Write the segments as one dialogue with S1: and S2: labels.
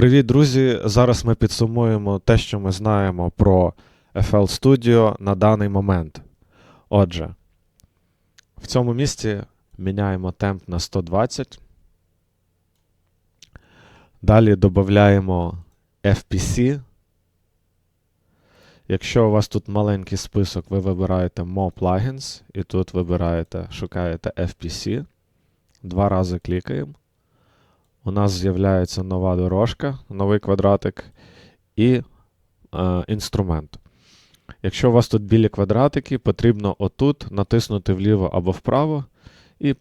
S1: Привіт, друзі! Зараз ми підсумуємо те, що ми знаємо про FL Studio на даний момент. Отже, в цьому місці міняємо темп на 120. Далі додаємо FPC. Якщо у вас тут маленький список, ви вибираєте More Plugins і тут вибираєте, шукаєте FPC. Два рази клікаємо. У нас з'являється нова дорожка, новий квадратик і е, інструмент. Якщо у вас тут білі квадратики, потрібно отут натиснути вліво або вправо і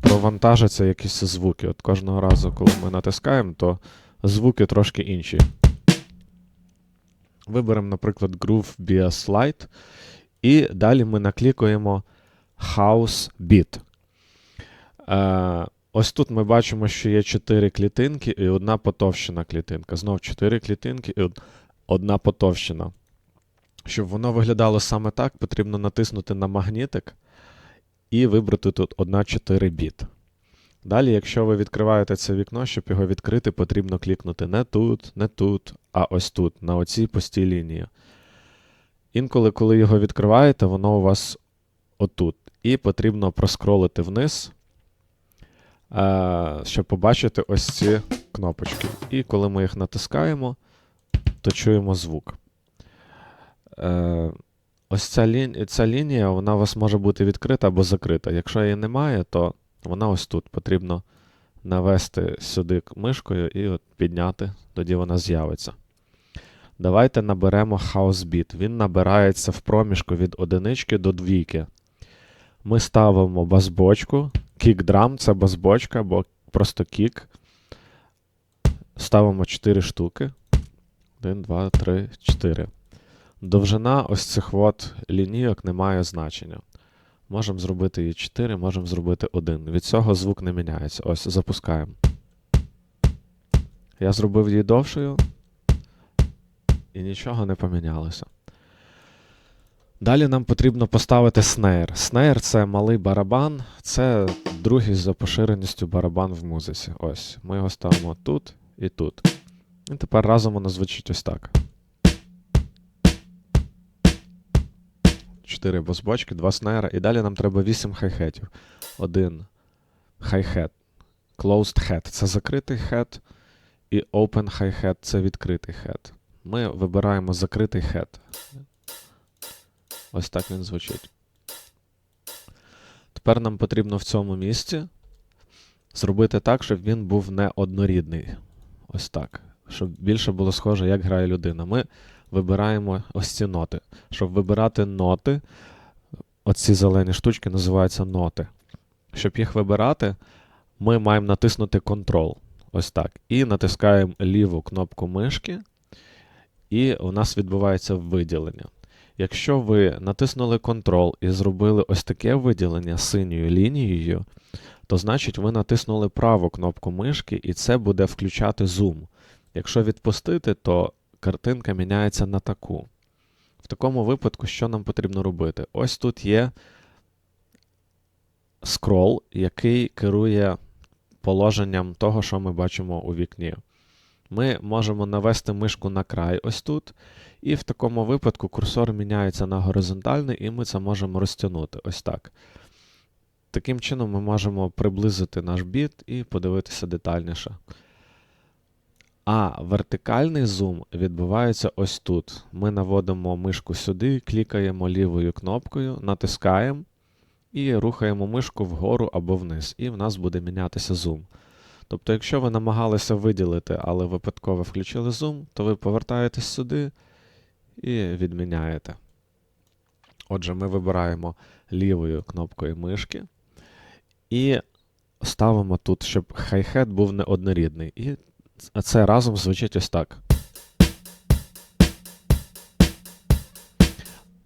S1: провантажаться якісь звуки. От Кожного разу, коли ми натискаємо, то звуки трошки інші. Виберемо, наприклад, Groove BS Lite. І далі ми наклікуємо House Beat. Е, Ось тут ми бачимо, що є 4 клітинки і одна потовщена клітинка. Знов 4 клітинки і одна потовщена. Щоб воно виглядало саме так, потрібно натиснути на магнітик і вибрати тут 1,4 біт. Далі, якщо ви відкриваєте це вікно, щоб його відкрити, потрібно клікнути не тут, не тут, а ось тут, на оцій пустій лінії. Інколи, коли його відкриваєте, воно у вас отут. І потрібно проскролити вниз. Е, щоб побачити ось ці кнопочки. І коли ми їх натискаємо, то чуємо звук. Е, ось ця, лі... ця лінія вона у вас може бути відкрита або закрита. Якщо її немає, то вона ось тут. Потрібно навести сюди мишкою і от підняти, тоді вона з'явиться. Давайте наберемо Beat. Він набирається в проміжку від одинички до двійки. Ми ставимо басбочку. Кік-драм це басбочка або просто кік. Ставимо 4 штуки. 1, 2, 3, 4. Довжина ось цих от лінійок не має значення. Можемо зробити її 4, можемо зробити 1. Від цього звук не міняється. Ось, запускаємо. Я зробив її довшою. І нічого не помінялося. Далі нам потрібно поставити снейр. Снейр це малий барабан, це другий за поширеністю барабан в музиці. Ось. Ми його ставимо тут і тут. І тепер разом воно звучить ось так. Чотири босбочки, два снейра. І далі нам треба 8 хай-хетів. Один хай-хет. Closed head це закритий хет. І open hi-hat це відкритий хет. Ми вибираємо закритий хет. Ось так він звучить. Тепер нам потрібно в цьому місці зробити так, щоб він був не однорідний. Ось так. Щоб більше було схоже, як грає людина. Ми вибираємо ось ці ноти. Щоб вибирати ноти, оці зелені штучки називаються ноти. Щоб їх вибирати, ми маємо натиснути Ctrl. Ось так. І натискаємо ліву кнопку мишки, і у нас відбувається виділення. Якщо ви натиснули Ctrl і зробили ось таке виділення синьою лінією, то значить ви натиснули праву кнопку мишки, і це буде включати зум. Якщо відпустити, то картинка міняється на таку. В такому випадку, що нам потрібно робити? Ось тут є скрол, який керує положенням того, що ми бачимо у вікні. Ми можемо навести мишку на край ось тут. І в такому випадку курсор міняється на горизонтальний, і ми це можемо розтягнути ось так. Таким чином, ми можемо приблизити наш біт і подивитися детальніше. А вертикальний зум відбувається ось тут. Ми наводимо мишку сюди, клікаємо лівою кнопкою, натискаємо і рухаємо мишку вгору або вниз, і в нас буде мінятися зум. Тобто, якщо ви намагалися виділити, але випадково включили зум, то ви повертаєтесь сюди і відміняєте. Отже, ми вибираємо лівою кнопкою мишки і ставимо тут, щоб хай-хет був неоднорідний. І це разом звучить ось так.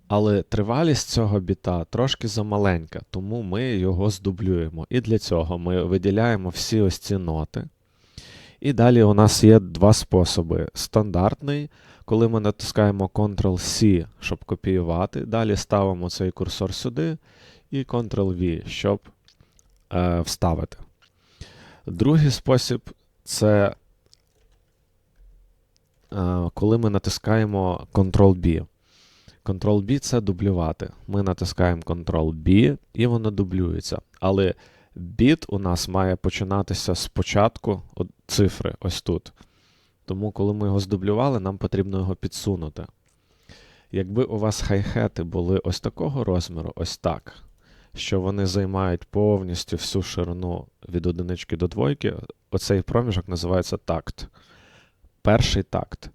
S1: Але тривалість цього біта трошки замаленька, тому ми його здублюємо. І для цього ми виділяємо всі ось ці ноти. І далі у нас є два способи: стандартний коли ми натискаємо Ctrl-C, щоб копіювати, далі ставимо цей курсор сюди і Ctrl-V, щоб е, вставити. Другий спосіб це е, коли ми натискаємо Ctrl-B. Ctrl-B це дублювати. Ми натискаємо Ctrl-B і воно дублюється. Але біт у нас має починатися спочатку цифри ось тут. Тому, коли ми його здублювали, нам потрібно його підсунути. Якби у вас хай-хети були ось такого розміру, ось так, що вони займають повністю всю ширину від одинички до двойки, оцей проміжок називається такт. Перший такт.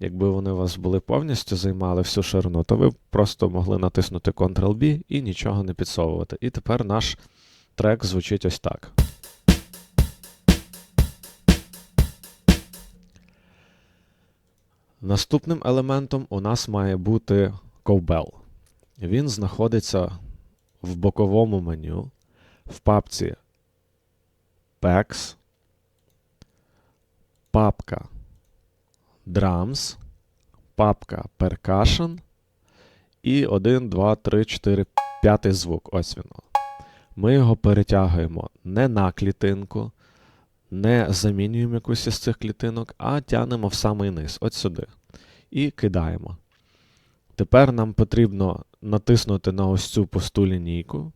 S1: Якби вони вас були повністю займали всю ширину, то ви просто могли натиснути Ctrl-B і нічого не підсовувати. І тепер наш трек звучить ось так. Наступним елементом у нас має бути ковбел. Він знаходиться в боковому меню в папці Packs, папка Drums, папка Percussion і 1, 2, 3, 4, 5 звук. Ось він. Ми його перетягуємо не на клітинку, не замінюємо якусь із цих клітинок, а тянемо в самий низ, от сюди. І кидаємо. Тепер нам потрібно натиснути на ось цю пусту лінійку,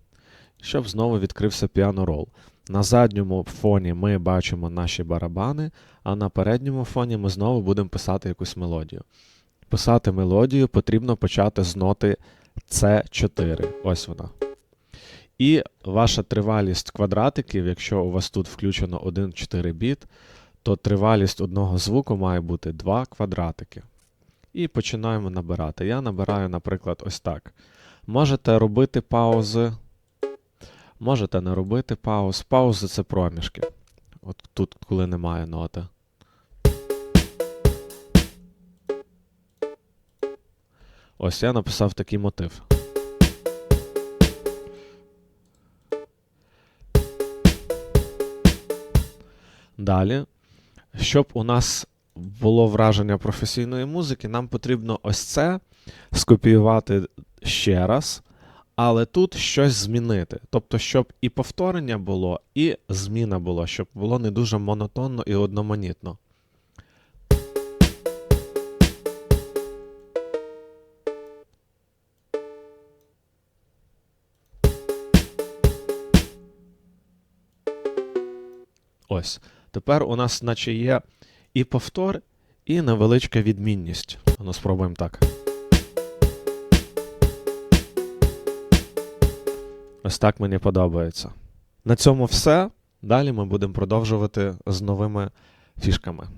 S1: щоб знову відкрився піанорол. На задньому фоні ми бачимо наші барабани, а на передньому фоні ми знову будемо писати якусь мелодію. Писати мелодію потрібно почати з ноти С4. Ось вона. І ваша тривалість квадратиків, якщо у вас тут включено 1-4 біт, то тривалість одного звуку має бути 2 квадратики. І починаємо набирати. Я набираю, наприклад, ось так. Можете робити паузи. Можете не робити пауз. Паузи це проміжки. От тут, коли немає ноти. Ось я написав такий мотив. Далі, щоб у нас було враження професійної музики, нам потрібно ось це скопіювати ще раз, але тут щось змінити. Тобто, щоб і повторення було, і зміна була, щоб було не дуже монотонно і одноманітно. Ось. Тепер у нас, наче є і повтор, і невеличка відмінність. Ну, спробуємо так. Ось так мені подобається. На цьому все. Далі ми будемо продовжувати з новими фішками.